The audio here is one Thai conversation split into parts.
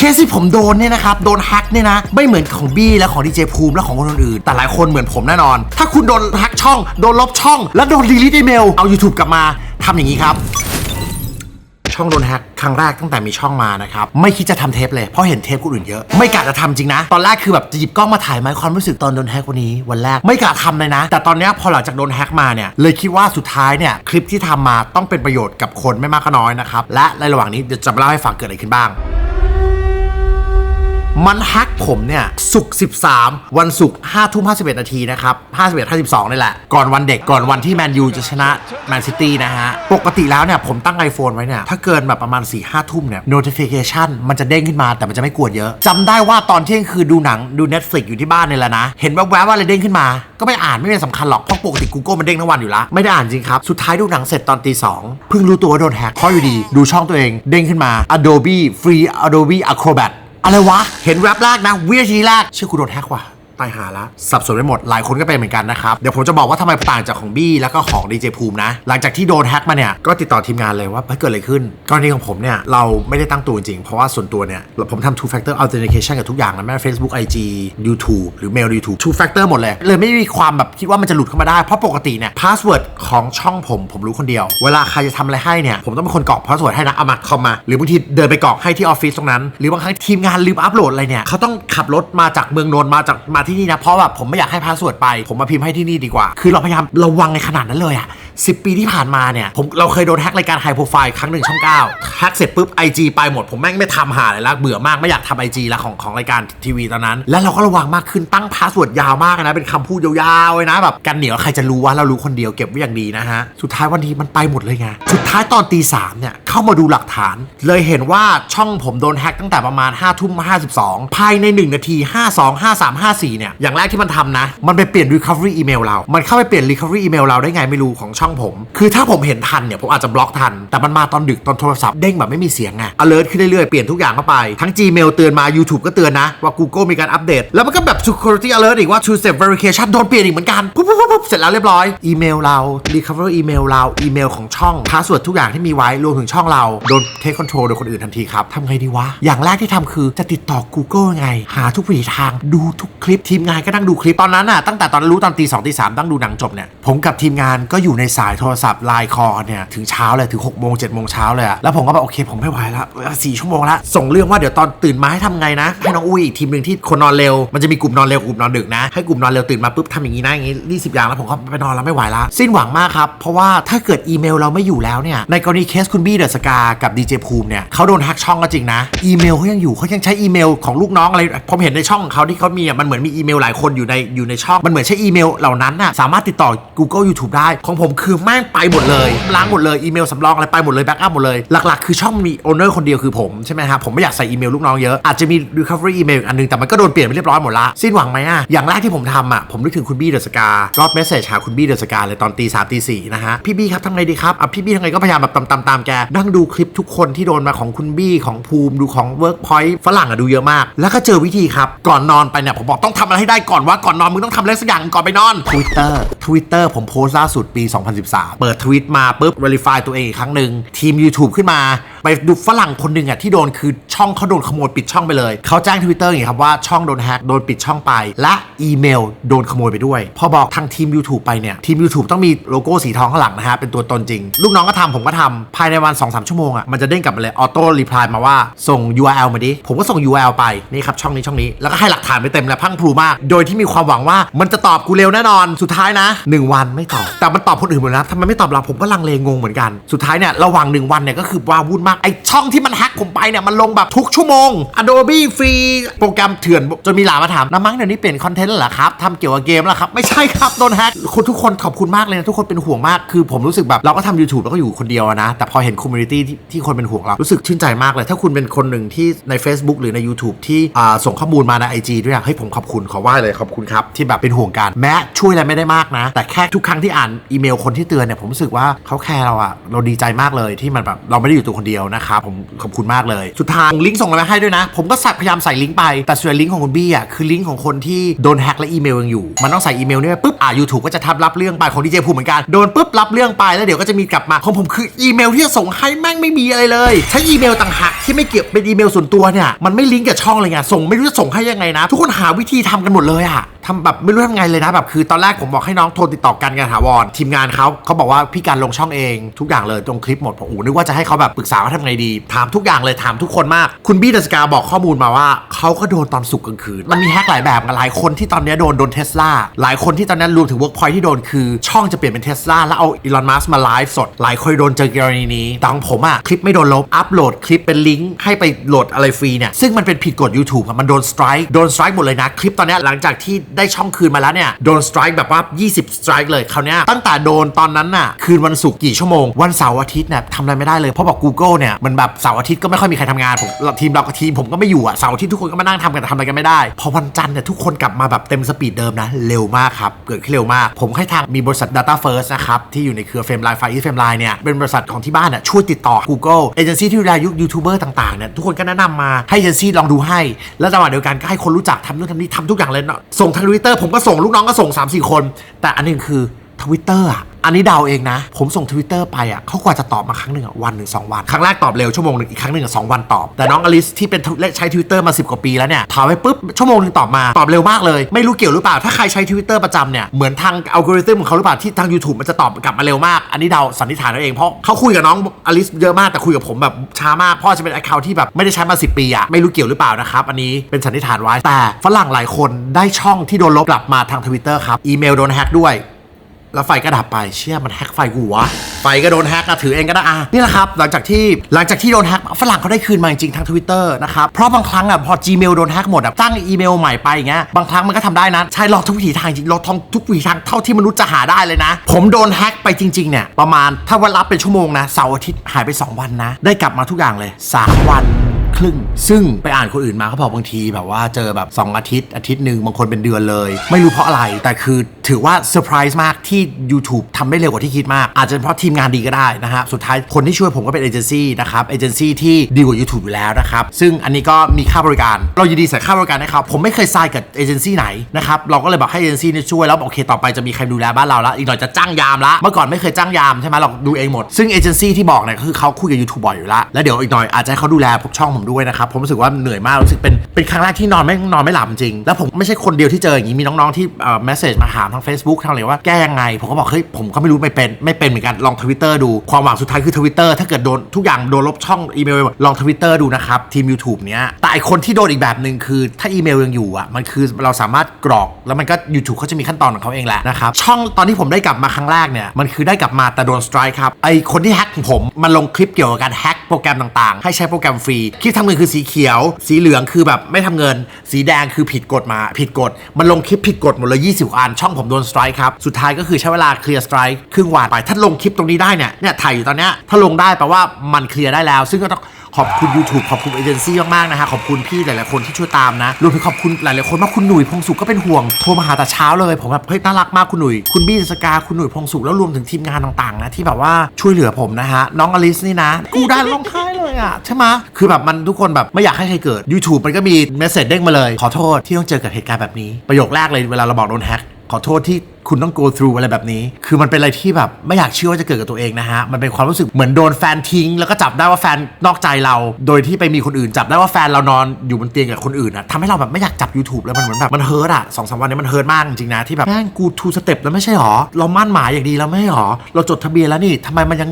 เคสที่ผมโดนเนี่ยนะครับ โดนแฮกเนี่ยนะ ไม่เหมือนของบี้และของดีเจภูมิและของคนอื่น แต่หลายคนเหมือนผมแน่นอน ถ้าคุณโดนแฮกช่อง โดนลบช่อง แล้วโดนดีลิทอีเมล เอา YouTube กลับมาทำอย่างนี้ครับช่องโดนแฮกครั้งแรกตั้งแต่มีช่องมานะครับ ไม่คิดจะทำเทปเลยเพราะเห็นเทปคนอื่นเยอะ ไม่กะจะทำจริงนะ ตอนแรกคือแบบจะหยิบกล้องมาถ่ายไหมความรู้สึกตอนโดนแฮกวันนี้วันแรกไม่กะทำเลยนะ แต่ตอนนี้พอหลังจากโดนแฮกมาเนี่ยเลยคิดว่าสุดท้ายเนี่ยคลิปที่ทำมาต้องเป็นประโยชน์กับคนไม่มากก็น้อยนะครับและในระหว่างนี้เดี๋ยวจะมาเล่าให้ฟังเกิดอะไรขึ้นบ้าง มันแฮกผมเนี่ยศุกร์13 วันศุกร์5ทุ่ม51 นาทีนะครับ51 52นี่แหละ ก่อนวันเด็กก่อนวันที่แมนยูจะชนะแมนซิตี้นะฮะ ปกติแล้วเนี่ยผมตั้ง iPhone ไว้เนี่ย ถ้าเกินแบบประมาณ 4 5 ทุ่มเนี่ย notification มันจะเด้งขึ้นมาแต่มันจะไม่กวนเยอะ จำได้ว่าตอนเที่ยงคืนดูหนังดู Netflix อยู่ที่บ้านเนี่ยแหละนะ เห็นแวบๆว่าอะไรเด้งขึ้นมา ก็ไม่อ่านไม่เป็นสำคัญหรอกเพราะปกติ Google มันเด้งทั้งวันอยู่ล้วไม่ได้อ่านจริงครับสุดท้ายดูหนังเสร็จตอนตีสองเพิ่งรู้ตัวว่าโดนแฮกเพราะอยู่ดี ดูช่องตัวเองเด้งขึ้นมา Adobe Free Adobe Acrobat อะไรวะ เห็นแว็บแรกนะวินาทีแรกชื่อกูโดนแฮกว่ะ ตายหาละสับสนไปหมดหลายคนก็เป็นเหมือนกันนะครับ เดี๋ยวผมจะบอกว่าทำไมต่างจากของบี้แล้วก็ของดีเจภูมินะ หลังจากที่โดนแฮ็กมาเนี่ย ก็ติดต่อทีมงานเลยว่าเกิดอะไรขึ้น กรณีของผมเนี่ย เราไม่ได้ตั้งตัวจริง เพราะว่าส่วนตัวเนี่ย ผมทำ two factor authentication กับทุกอย่างนะแม้ Facebook IG YouTube หรือ mail YouTube two factor หมดเลย เลยไม่มีความแบบคิดว่ามันจะหลุดเข้ามาได้ เพราะปกติเนี่ย password ของช่องผมผมรู้คนเดียว เวลาใครจะทำอะไรให้เนี่ย ผมต้องเป็นคนกรอก password ให้นะ เอามาคอมมา หรือบางทีเดินไปกรอกให้ที่ออฟฟิศตรงนั้น หรือบางครั้งทีมงานลืมอัปโหลดอะไรเนี่ย เขาต้องขับรถมาจากเมืองนนท์มาจากมาที่นี่นะเพราะแบบผมไม่อยากให้พาสวดไป ผมมาพิมพ์ให้ที่นี่ดีกว่า คือเราพยายามระวังในขนาดนั้นเลยอะ10ปีที่ผ่านมาเนี่ยผมเราเคยโดนแฮกรายการไฮโปรไฟล์ครั้งหนึ่งช่อง9แฮกเสร็จปุ๊บ IG ไปหมด ผมแม่งไม่ทำหาเลยละเบื่อมากไม่อยากทำ IG แล้วของของรายการทีวีตอนนั้น แล้วเราก็ระวังมากขึ้นตั้งพาสเวิร์ดยาวมากนะ เป็นคำพูดยาวๆเลยนะแบบกันเหนียวใครจะรู้ว่าเรารู้คนเดียวเก็บไว้อย่างดีนะฮะ สุดท้ายวันนี้มันไปหมดเลยไงสุดท้ายตอนตีสามเนี่ยเข้ามาดูหลักฐาน เลยเห็นว่าช่องผมโดนแฮกตั้งแต่ประมาณ5้าทุ่ม52ภายใน 1 นาที 52 53 54เนี่ย อย่างแรกที่มันทำนะ มันไปเปลี่ยน recovery email เรา มันเข้าไปเปลี่ยน recovery email เราได้ไงไม่รู้ของช่องผม คือถ้าผมเห็นทันเนี่ย ผมอาจจะบล็อกทัน แต่มันมาตอนดึกตอนโทรศัพท์เด้งแบบไม่มีเสียงไง alert ขึ้นเรื่อยๆ เปลี่ยนทุกอย่างเข้าไป ทั้ง Gmail เตือนมา YouTube ก็เตือนนะ ว่า Google มีการอัปเดต แล้วมันก็แบบ security alert อีกว่า two step verification โดนเปลี่ยนอีกเหมือนกันปุ๊บปุ๊บปุ๊บเสร็จแล้วเรียบร้อยอีเมลเรา recovery email เราอีเมลของช่อง password ทุกอย่างที่มีไว้รวมถึงช่องเราโดน take control โดยคนอื่นทันทีครับทำไงดีวะอย่างแรกที่ทำคือจะติดต่อ Google ไง หาทุกวิถีทางดูทุกคลิปทีมงานก็นั่งดูคลิปตอนนั้นน่ะตั้งแต่ตอนรู้ตอนตีสองตีสามตั้งดูหนังจบเนี่ยผมกับทีมงานก็อยู่ในสายโทรศัพท์ไลน์คอเนี่ยถึงเช้าเลยถึง6กโมงเจ็ดโมงเช้าเลยอะแล้วผมก็แบบโอเค ผมไม่ไหวละสี่ชั่วโมงละส่งเรื่องว่าเดี๋ยวตอนตื่นมาให้ทำไงนะให้น้องอุ้ยอีกทีมหนึ่งที่คนนอนเร็วมันจะมีกลุ่มนอนเร็วกลุ่มนอนดึกนะให้กลุ่มนอนเร็วตื่นมาปุ๊บทำอย่างนี้นะอย่างนี้รีสิบอย่างแล้วผมก็ไปนอนแล้วไม่ไหวละสิ้นหวังมากครับเพราะว่าถ้าเกิดอีเมลเราไม่อยู่แล้วเนี่ยในกรณีเคสคุณบี้เดอะสกากับดีเจภูมิเนี่ยเขาโดนแฮ็กช่องก็จริงนะอีเมลเขายังอยู่เขายังใช้อีเมลของลูกน้องอะไรผมเห็นในช่องของเขาที่เขามีอะมันเหมือนมีอีเมลหลายคนอยู่ในอยู่ในช่อง มันเหมือนใช้อีเมลเหล่านั้นน่ะสามารถติดต่อ Google YouTube ได้ ของผมคือแม่งไปหมดเลยล้างหมดเลยอีเมลสำรองอะไรไปหมดเลยแบ็กอัพหมดเลยหลักๆ คือช่องมีโอเนอร์คนเดียวคือผมใช่ไหมครับผมไม่อยากใส่อีเมลลูกน้องเยอะอาจจะมี recovery email อีกอันนึงแต่มันก็โดนเปลี่ยนไปเรียบร้อยหมดละสิ้นหวังไหมอะอย่างแรกที่ผมทำอะผมนึกถึงคุณบี้เดอะสกาก็เมสเซจหาคุณบี้เดอะสกาเลยตอนตีสามตีสี่นะฮะพี่บี้ครับทำไงดีครับอะพี่บี้ทำไงก็พยายามแบบตามตามตามแกนั่งดูคลิปทุกคนที่โดนมาของคุณบี้ของภูมิดูของ Workpoint ฝรั่งอะดูเยอะมาก แล้วก็เจอวิธีครับก่อนนอนไปเนี่ยผมบอกต้องทำอะไรให้ได้ก่อนว่าก่อนนอนมึงต้องทำอะไรสักอย่างก่อนไปนอน Twitter Twitter ผมโพสต์ล่าสุดปี 2013 เปิดทวิตมาปุ๊บ verify ตัวเองอีกครั้งหนึ่งทีม YouTube ขึ้นมาไปดูฝรั่งคนหนึ่งอะที่โดนคือช่องเขาโดนขโมยปิดช่องไปเลยเขาแจ้งทวิตเตอร์อย่างครับว่าช่องโดนแฮกโดนปิดช่องไป และอีเมลโดนขโมยไปด้วย พอบอกทางทีม YouTube ไปเนี่ยทีม YouTube ต้องมีโลโก้สีทองข้างหลังนะฮะเป็นตัวตนจริง ลูกน้องก็ทำผมก็ทำภายในวัน2อสชั่วโมงอะมันจะเด้งกลับมาเลยออโต้รีพลายมาว่าส่ง URL มาดิผมก็ส่ง URL ไปนี่ครับช่องนี้ช่องนี้แล้วก็ให้หลักฐานไปเต็มและพังพลูมาก โดยที่มีความหวังว่ามันจะตอบกูเร็วแน่นอนสุดท้ายนะ 1 วันไม่ตอบแต่มันตอบคนอื่นหมดแล้วทำไมไม่ตอบเราผมก็ลังเลงงเหมือนกันสุดท้ายเนี่ยระหว่าง1วันเนี่ยก็คือว่าวุ่นมาก ไอช่องที่มันแฮ็กผมไปเนี่ยมันลงแบบทุกชั่วโมง Adobe ฟรีโปรแกรมเถื่อน จนมีหลามาถามน้ำมั้งเดี๋ยวนี้เปลี่ยนคอนเทนต์เหรอครับทำเกี่ยวกับเกมแล้วครับ ไม่ใช่ครับโดนแฮ็กคุณทุกคนขอบคุณมากเลยนะ ทุกคนเป็นห่วงมากคือผมรู้สึกแบบเราก็ทำ YouTube แล้วก็อยู่คนเดียวนะ แต่พอเห็นคอมมูนิตี้ที่คนเป็นห่วงเรารู้สึกชื่นใจมากเลย ถ้าคุณเป็นคนหนึ่งที่ใน Facebook หรือใน YouTube ที่ส่งข้อมูลมาใน IG ด้วยอะเฮ้ผมขอบคุณขอไหว้เลยขอบคุณครับที่แบบเป็นห่วงกันแม้ช่วยอะไรไม่ได้มากนะ แต่แค่ทุกครั้งที่อ่านอีเมลคนที่เตือนเนี่ยผมรู้สึกว่าเขาแคร์เราอะเราดีใจมากเลยที่มันแบบเราไม่ได้อยู่ตัวคนเดียวยวนะครับผมขอบคุณมากเลย สุดท้ายลิงก์ส่งอะไรมาให้ด้วยนะ ผมก็ใส่พยายามใส่ลิงก์ไป แต่ส่วนลิงก์ของคุณบี้อะคือลิงก์ของคนที่โดนแฮ็กและอีเมลยังอยู่ มันต้องใส่อีเมลเนี่ยปุ๊บอ่ายูทูบก็จะทับรับเรื่องไปของดีเจภูมิเหมือนกันโดนปุ๊บรับเรื่องไปแล้วเดี๋ยวก็จะมีกลับมาของผมคืออีเมลที่จะส่งให้แม่งไม่มีอะไรเลยใช้อีเมลต่างหากที่ไม่เกี่ยวเป็นอีเมลส่วนตัวเนี่ยมันไม่ลิงก์กับช่องเลยไงส่งไม่รู้จะส่งให้ยังไงนะ ทุกคนหาวิธีทำกันหมดเลยอะ ทำแบบไม่รู้ทำไงเลยนะแบบคือตอนแรกผมบอกให้น้องโทรติดต่อกันกันถาวรทีมงานเขาเขาบอกว่าพี่การลงช่องเองทุกอย่างเลยตรงคลิปหมดผมโอ้นึกว่าจะให้เขาแบบปรึกษาว่าทำไงดีถามทุกอย่างเลยถามทุกคนมาก คุณบี้เดสกาบอกข้อมูลมาว่าเขาก็โดนตอนสุกกลางคืนมันมีแฮกหลายแบบหลายคนที่ตอนนี้โดนโดนเทสลาหลายคนที่ตอนนั้นรวมถึงเวิร์กพอยที่โดนคือช่องจะเปลี่ยนเป็นเทสลาแล้วเอาอีลอนมัสมาไลฟ์สดหลายคนโดนเจอกรณีนี้แต่ของผมอะคลิปไม่โดนลบอัปโหลดคลิปเป็นลิงก์ให้ไปโหลดอะไรฟรีเนี่ยซึ่งมันเป็นผิดกฎ YouTube อะมันโดนสไตร์โดนสไตร์หมดเลยนะคลิปตอนนี้หลังจากที่ได้ช่องคืนมาแล้วเนี่ยโดนสไตร์แบบว่า 20สไตร์เลยคราวเนี้ยตั้งแต่โดนตอนนั้นน่ะคืนวันศุกร์กี่ชั่วโมง วันเสาร์อาทิตย์เนี่ยทำอะไรไม่ได้เลย เพราะบอก Google เนี่ยมันแบบเสาร์อาทิตย์ก็ไม่ค่อยมีใครทำงานผมทีมเรากับทีมผมก็ไม่อยู่อะเสาร์อาทิตย์ทุกคนก็มานั่งทำกันแต่ทำอะไรกันไม่ได้ พอวันจันทร์เนี่ยทุกคนกลับมาแบบเต็มสปีดเดิมนะเร็วมากครับเกิดขึ้นเร็วมาก ผมให้ทางมีบริษัท Data First นะครับที่อยู่ในเครือเฟรมไลน์ไฟอีเฟรมไลน์เนี่ยเป็นบริษัทของที่บ้านน่ะช่วยติดต่อ Google เอเจนซี่ที่ดูแลยุคยูทูบเบอร์ต่างๆเนี่ยทุกคนก็แนะนำมาให้เอเจนซี่ลองดูให้ แล้วจังหวะเดียวกันก็ให้คนรู้จักทำนู่นทำนี่ทำทุกอย่างเลยเนาะส่งทางทวิตเตอร์ผมก็ส่งลูกน้องก็ส่ง3-4คน แต่อันหนึงคือทวิตเตอร์อะ อันนี้เดาเองนะ ผมส่งทวิตเตอร์ไปอะเขากว่าจะตอบมาครั้งหนึ่งอะวันหนึ่งสองวัน ครั้งแรกตอบเร็วชั่วโมงหนึ่งอีกครั้งหนึ่งสองวันตอบ แต่น้องอลิสที่เป็นใช้ทวิตเตอร์มา 10 กว่าปีแล้วเนี่ยถามไปปุ๊บชั่วโมงหนึ่งตอบมาตอบเร็วมากเลย ไม่รู้เกี่ยวหรือเปล่าถ้าใครใช้ทวิตเตอร์ประจำเนี่ยเหมือนทางอัลกอริทึมของเขาหรือเปล่าที่ทาง YouTube มันจะตอบกลับมาเร็วมาก อันนี้เดาสันนิษฐานเอาเองเพราะเขาคุยกับน้องอลิสเยอะมากแต่คุยกับผมแบบช้ามากเพราะจะเป็น account ที่แบบไม่ได้ใช้มา 10 ปีอะไม่รู้เกี่ยวหรือเปล่านะครับอันนี้เป็นสันนิษฐานไว้แต่ฝรั่งหลายคนได้ช่องที่โดนลบกลับมาทางทวิตเตอร์ครับอีเมลโดนแฮ็กด้วย แล้วไฟก็ดับไปเชื่อมันแฮกไฟกูวะไฟก็โดนแฮกนะถือเองก็ได้อะนี่แหละครับ หลังจากที่หลังจากที่โดนแฮกฝรั่งเขาได้คืนมาจริงๆทางทวิตเตอร์นะครับ เพราะบางครั้งอะพอ Gmail โดนแฮกหมดอะตั้งอีเมลใหม่ไปอย่างเงี้ยบางครั้งมันก็ทำได้นะ ใช่ลองทุกวิถีทางจริงลองทองทุกวิถีทางเท่าที่มนุษย์จะหาได้เลยนะ ผมโดนแฮกไปจริงๆเนี่ยประมาณถ้าวันรับเป็นชั่วโมงนะเสาร์อาทิตย์หายไป 2 วันนะ ได้กลับมาทุกอย่างเลย 3 วัน ครึ่ง ซึ่งไปอ่านคนอื่นมาเขาบอกบางทีแบบว่าเจอแบบ 2 อาทิตย์อาทิตย์หนึ่งบางคนเป็นเดือนเลย ไม่รู้เพราะอะไร แต่คือถือว่าเซอร์ไพรส์มากที่ YouTube ทำได้เร็วกว่าที่คิดมาก อาจจะเพราะทีมงานดีก็ได้นะฮะ สุดท้ายคนที่ช่วยผมก็เป็นเอเจนซี่นะครับ เอเจนซี่ที่ดีกว่า YouTube อยู่แล้วนะครับ ซึ่งอันนี้ก็มีค่าบริการ เรายินดีใส่ค่าบริการให้เขาผมไม่เคยทรายกับเอเจนซี่ไหนนะครับ เราก็เลยบอกให้เอเจนซี่เนี่ยช่วย แล้วบอกโอเคต่อไปจะมีใครดูแลบ้านเราแล้วอีกหน่อยจะจ้างยามละ เมื่อก่อนไม่เคยจ้างยามใช่ไหมเราดูเองหมด ซึ่งเอเจนซี่ที่บอกเนี่ยก็คือเขาคุยกับ YouTube บ่อยอยู่ล้วแล้วเดี๋ยวอีกหน่อยอาจจะให้เขาดูแลพวกช่องผมด้วยนะครับผมรู้สึกว่าเหนื่อยมากรู้สึกเป็นเป็นครั้งแรกที่นอนไม่นอนไม่หลับจริง แล้วผมไม่ใช่คนเดียวที่เจออย่างนี้มีน้องๆที่เอ่อ message มาถามทาง Facebook ทางอะไรว่าแก้ยังไง ผมก็บอกเฮ้ยผมก็ไม่รู้ไม่เป็นไม่เป็นเหมือนกันลองทวิตเตอร์ดูความหวังสุดท้ายคือทวิตเตอร์ถ้าเกิดโดนทุกอย่างโดนลบช่องอีเมลไปหมดลองทวิตเตอร์ดูนะครับทีม YouTube เนี้ยแต่ไอคนที่โดนอีกแบบหนึ่งคือถ้าอีเมลยังอยู่อะมันคือเราสามารถกรอกแล้วมันก็ YouTube เขาจะมีขั้นตอนของเขาเองแหละนะครับช่องตอนที่ผมได้กลับมาครั้งแรกเนี่ยมันคือได้กลับมาแต่โดนสไตร์ครับไอคนที่แฮ็กผมมันลงคลิปเกี่ยวกับการแฮ็กโปรแกรมต่างๆ ให้ใช้โปรแกรมฟรีคลิปทำเงินคือสีเขียว สีเหลืองคือแบบไม่ทำเงิน สีแดงคือผิดกฎมา ผิดกฎ มันลงคลิปผิดกฎหมดเลย20 อัน ช่องผมโดนสไตร์ครับ สุดท้ายก็คือใช้เวลาเคลียร์สไตร์ครึ่งวันไป ถ้าลงคลิปตรงนี้ได้เนี่ย เนี่ยถ่ายอยู่ตอนเนี้ย ถ้าลงได้แปลว่ามันเคลียร์ได้แล้ว ซึ่งก็ต้อง ขอบคุณ YouTube ขอบคุณเอเจนซี่มากๆนะฮะขอบคุณพี่หลายๆคนที่ช่วยตามนะรวมถึงขอบคุณหลายๆคนมากคุณหนุ่ยพงศุขก็เป็นห่วงโทรมาหาแต่เช้าเลยผมแบบเฮ้ยน่ารักมากคุณหนุ่ยคุณบี้สกาคุณหนุ่ยพงศุขแล้วรวมถึงทีมงานต่างๆนะที่แบบว่าช่วยเหลือผมนะฮะน้องอลิสนี่นะ กูได้ร้องไห้เลยอะใช่ไหมคือแบบมันทุกคนแบบไม่อยากให้ใครเกิด YouTube มันก็มีเมสเซจเด้งมาเลย ขอโทษที่ต้องเจอกับเหตุการณ์แบบนี้ประโยคแรกเลยเวลาเราบอกโดนแฮ็ก ขอโทษที่คุณต้อง go through อะไรแบบนี้ คือมันเป็นอะไรที่แบบไม่อยากเชื่อว่าจะเกิดกับตัวเองนะฮะ มันเป็นความรู้สึกเหมือนโดนแฟนทิ้ง แล้วก็จับได้ว่าแฟนนอกใจเรา โดยที่ไปมีคนอื่น จับได้ว่าแฟนเรานอนอยู่บนเตียงกับคนอื่นอะทำให้เราแบบไม่อยากจับ YouTube แล้วมันเหมือนแบบมันเฮิร์ตอะสองสามวันนี้มันเฮิร์ตมากจริงๆนะที่แบบแม่งกูทูสเต็ปแล้วไม่ใช่หรอ เรามั่นหมายอย่างดีแล้วไม่ใช่หรอ เราจดทะเบียนแล้วนี่ทำไมมันยัง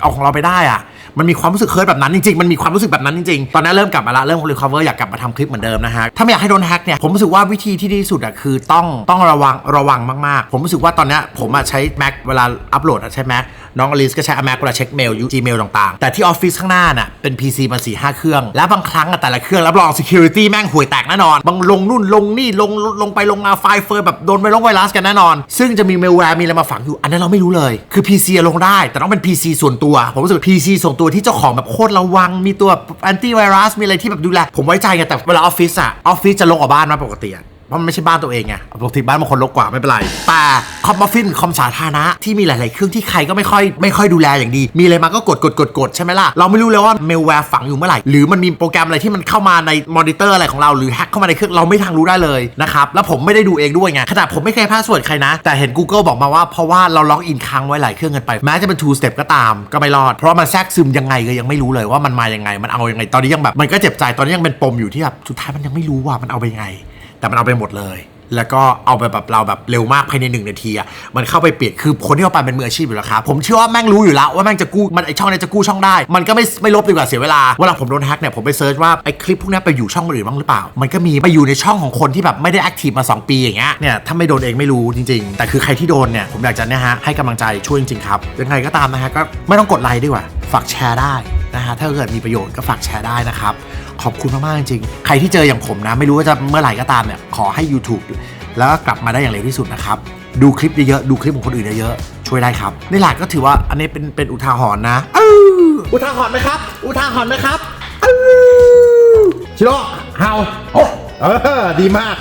เอาของเราไปได้อะ มันมีความรู้สึกเคิร์ตแบบนั้นจริงๆ มันมีความรู้สึกแบบนั้นจริงๆ ตอนนี้เริ่มกลับมาละ เริ่มรีคอเวอร์อยากกลับมาทำคลิปเหมือนเดิมนะฮะ ถ้าไม่อยากให้โดนแฮ็กเนี่ย ผมรู้สึกว่าวิธีที่ดีที่สุดอะคือต้องต้องระวังระวังมากๆ ผมรู้สึกว่าตอนนี้ผมอะใช้ Mac เวลาอัปโหลดอะใช้ Mac น้องอลิสก็ใช้ Mac เวลาเช็คเมลยู Gmail ต่างๆ แต่ที่ออฟฟิศข้างหน้าน่ะเป็น PC มาสี่ห้าเครื่อง แล้วบางครั้งอะแต่ละเครื่องรับรอง security แม่งห่วยแตกแน่นอน บางลงนู่นลงนี่ลงลงไปลงมาไฟล์เฟิร์แบบโดนไวรัสไวรัสกันแน่นอน ซึ่งจะมีเมลแวร์มีอะไรมาฝังอยู่อันนั้นเราไม่รู้เลยคือ PC ลงได้ แต่ต้องเป็น PC ส่วนตัวผมรู้สึก PC ส่วนตัวที่เจ้าของแบบโคตรระวัง มีตัวแอนตี้ไวรัสมีอะไรที่แบบดูแล ผมไว้ใจไงแต่เวลาออฟฟิศอะออฟฟิศจะลงออกบ้านมาปกติอะ เพราะมันไม่ใช่บ้านตัวเองไงปกติบ้านบางคนรกกว่าไม่เป็นไร แต่คอมมัฟฟินคอมสาธารณะที่มีหลาย ๆ เครื่องที่ใครก็ไม่ค่อยไม่ค่อยดูแลอย่างดี มีอะไรมาก็กดกดกดกดใช่ไหมล่ะ เราไม่รู้เลยว่าเมลแวร์ฝังอยู่เมื่อไหร่ หรือมันมีโปรแกรมอะไรที่มันเข้ามาในมอนิเตอร์อะไรของเราหรือแฮ็กเข้ามาในเครื่องเราไม่ทางรู้ได้เลยนะครับ แล้วผมไม่ได้ดูเองด้วยไง ขนาดผมไม่เคยพาสเวิร์ดใครนะ แต่เห็น Google บอกมาว่าเพราะว่าเราล็อกอินค้างไว้หลายเครื่องกินไปแม้จะเป็น two step ก็ตามก็ไม่รอด เพราะมันแทรกซึมยังไงก็ยังไม่รู้เลยว่ามันมายังไงมันเอายังไง ตอนนี้ยังแบบมันก็เจ็บใจตอนนี้ยังเป็นปมอยู่ที่แบบสุดท้ายมันยังไม่รู้ว่ามันเอาไปยังไง แต่มันเอาไปหมดเลย แล้วก็เอาไปแบบเราแบบเร็วมากภายในหนึ่งนาทีอะมันเข้าไปเปลี่ยนคือคนที่เอาไปเป็นมืออาชีพอยู่แล้วครับผมเชื่อว่าแม่งรู้อยู่แล้วว่าแม่งจะกู้มันไอช่องนี้จะกู้ช่องได้ มันก็ไม่ไม่ลบดีกว่าเสียเวลาเวลาผมโดนแฮ็กเนี่ยผมไปเซิร์ชว่าไอคลิปพวกนี้ไปอยู่ช่องคนอื่นบ้างหรือเปล่า มันก็มีไปอยู่ในช่องของคนที่แบบไม่ได้แอคทีฟมา 2 ปีอย่างเงี้ยเนี่ยถ้าไม่โดนเองไม่รู้จริง ๆ แต่คือใครที่โดนเนี่ยผมอยากจะเนี่ยฮะให้กำลังใจช่วยจริงๆครับยังไงก็ตามนะฮะก็ไม่ต้องกดไลค์ดีกว่าฝากแชร์ได้นะฮะถ้าเกิดมีประโยชน์ก็ฝากแชร์ได้นะครับ ขอบคุณมากๆจริงๆใครที่เจออย่างผมนะ ไม่รู้ว่าจะเมื่อไหร่ก็ตามเนี่ย ขอให้ YouTube แล้วก็กลับมาได้อย่างเร็วที่สุดนะครับ ดูคลิปเยอะๆดูคลิปของคนอื่นเยอะๆช่วยได้ครับนี่แหละก็ถือว่าอันนี้เป็นเป็นอุทาหรณ์นะอื้ออุทาหรณ์ไหมครับ อุทาหรณ์ไหมครับอื้อชิโร่เฮาโอ้เออดีมาก